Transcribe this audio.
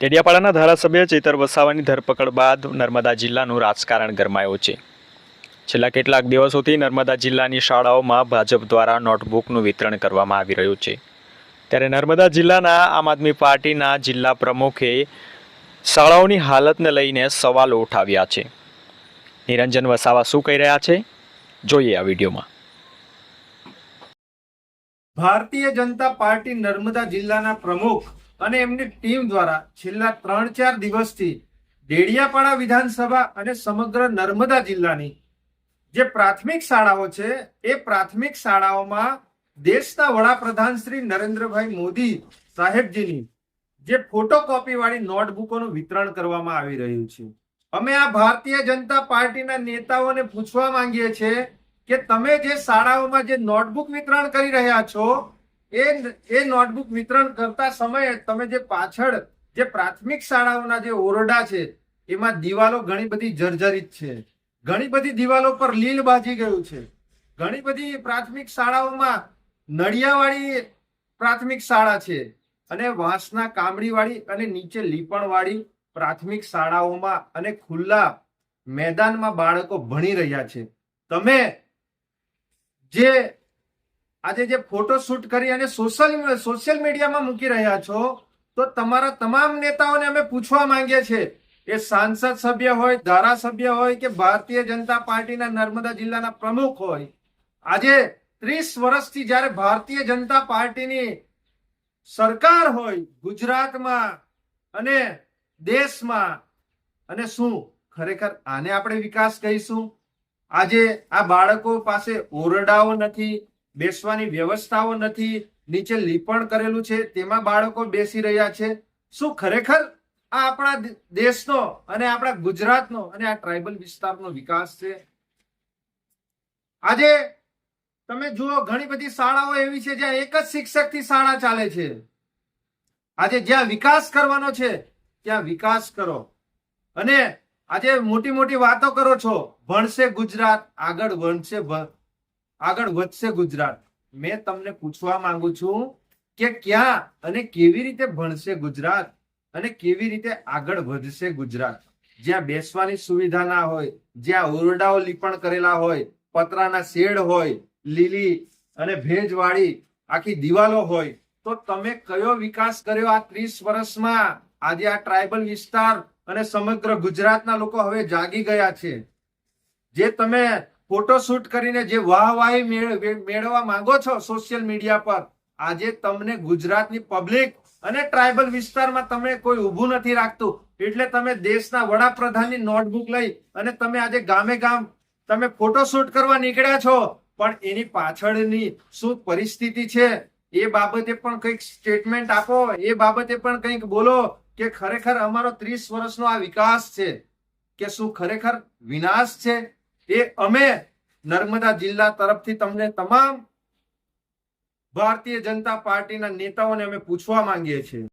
ડેડિયાપાડાના ધારાસભ્ય ચેતર વસાવાની ધરપકડ બાદ નર્મદા જિલ્લાનું રાજકારણ ગરમાયું છે. છેલ્લા કેટલાક દિવસોથી નર્મદા જિલ્લાની શાળાઓમાં ભાજપ દ્વારા નોટબુકનું વિતરણ કરવામાં આવી રહ્યું છે. ત્યારે નર્મદા જિલ્લાના આમ આદમી પાર્ટીના જિલ્લા પ્રમુખે શાળાઓની હાલતને લઈને સવાલો ઉઠાવ્યા છે. નિરંજન વસાવા શું કહી રહ્યા છે? જોઈએ આ વિડીયોમાં. ભારતીય જનતા પાર્ટી નર્મદા જિલ્લાના પ્રમુખ અને એમની ટીમ દ્વારા છેલ્લા ત્રણ ચાર દિવસથી ડેડિયાપાડા વિધાનસભા અને સમગ્ર નર્મદા જિલ્લાની જે પ્રાથમિક શાળાઓ છે, એ પ્રાથમિક શાળાઓમાં દેશના વડાપ્રધાન શ્રી નરેન્દ્રભાઈ મોદી સાહેબજીની જે ફોટોકોપી વાળી નોટબુકોનું વિતરણ કરવામાં આવી રહ્યું છે. અમે આ ભારતીય જનતા પાર્ટીના નેતાઓને પૂછવા માંગીએ છીએ કે તમે જે શાળાઓમાં જે નોટબુક વિતરણ કરી રહ્યા છો એ એ નોટબુક વિતરણ કરતા સમયે તમે જે પાછળ જે પ્રાથમિક શાળાઓના જે ઓરડા છે, એમાં દિવાલો ઘણી બધી જર્જરિત છે. ઘણી બધી દિવાલો પર લીલ બાજી ગયું છે. ઘણી બધી પ્રાથમિક શાળાઓમાં નળિયાવાળી પ્રાથમિક શાળા છે અને વાંસના કામડીવાળી અને નીચે લીપણવાળી પ્રાથમિક શાળાઓમાં અને ખુલ્લા મેદાનમાં બાળકો ભણી રહ્યા છે. તમે જે આજે જે ફોટો શૂટ કરી અને સોશિયલ સોશિયલ મીડિયામાં મૂકી રહ્યા છો, તો તમારા તમામ નેતાઓને અમે પૂછવા માંગીએ છીએ એ સાંસદ સભ્ય હોય, ધારાસભ્ય હોય કે ભારતીય જનતા પાર્ટીના નર્મદા જિલ્લાના પ્રમુખ હોય, આજે ત્રીસ વર્ષથી જ્યારે ભારતીય જનતા પાર્ટીની સરકાર હોય ગુજરાતમાં અને દેશમાં, અને શું? ખરેખર આને આપણે વિકાસ કહીશું? આજે આ બાળકો પાસે ઓરડાઓ નથી બેસવાની વ્યવસ્થાઓ નથી, નીચે લીપણ કરેલું છે, તેમાં બાળકો બેસી રહ્યા છે. શું ખરેખર આ આપણા દેશનો અને આપણા ગુજરાતનો અને આ ટ્રાઇબલ વિસ્તારનો વિકાસ છે? આજે તમે જુઓ, ઘણી બધી શાળાઓ એવી છે જ્યાં એક જ શિક્ષકથી શાળા ચાલે છે. આજે જ્યાં વિકાસ કરવાનો છે, ત્યાં વિકાસ કરો. અને આજે મોટી મોટી વાતો કરો છો, ભણશે ગુજરાત, આગળ ભણશે આગળ વધશે ગુજરાત. મેં તમને પૂછવા માંગુ છું કે ક્યાં અને કેવી રીતે ભણશે ગુજરાત અને કેવી રીતે આગળ વધશે ગુજરાત? જ્યાં બેસવાની સુવિધા ના હોય, જ્યાં ઓરડાઓ લીપણ કરેલા હોય, પતરાના શેડ હોય, લીલી અને ભેજવાળી આખી દિવાલો હોય, તો તમે કયો વિકાસ કર્યો આ ત્રીસ વર્ષમાં? આજે આ ટ્રાઇબલ વિસ્તાર અને સમગ્ર ગુજરાતના લોકો હવે જાગી ગયા છે. જે તમે ફોટો શૂટ કરીને જે વાહવાહી મેળ- મેળવવા માંગો છો સોશિયલ મીડિયા પર, આજે તમને ગુજરાતની પબ્લિક અને ટ્રાઇબલ વિસ્તારમાં તમે કોઈ ઊભું નથી રાખતું. એટલે તમે દેશના વડાપ્રધાનની નોટબુક લઈ અને તમે આજે ગામે ગામ તમે ફોટો શૂટ કરવા નીકળ્યા છો. પણ એની પાછળની શું પરિસ્થિતિ છે? એ બાબતે પણ કંઈક સ્ટેટમેન્ટ આપો. એ બાબતે પણ કંઈક બોલો કે ખરેખર અમારો ત્રીસ વર્ષનો આ વિકાસ છે, કે શું ખરેખર વિનાશ છે? એ અમે નર્મદા જિલ્લા તરફથી તમને તમામ ભારતીય જનતા પાર્ટીના નેતાઓને અમે પૂછવા માંગીએ છીએ.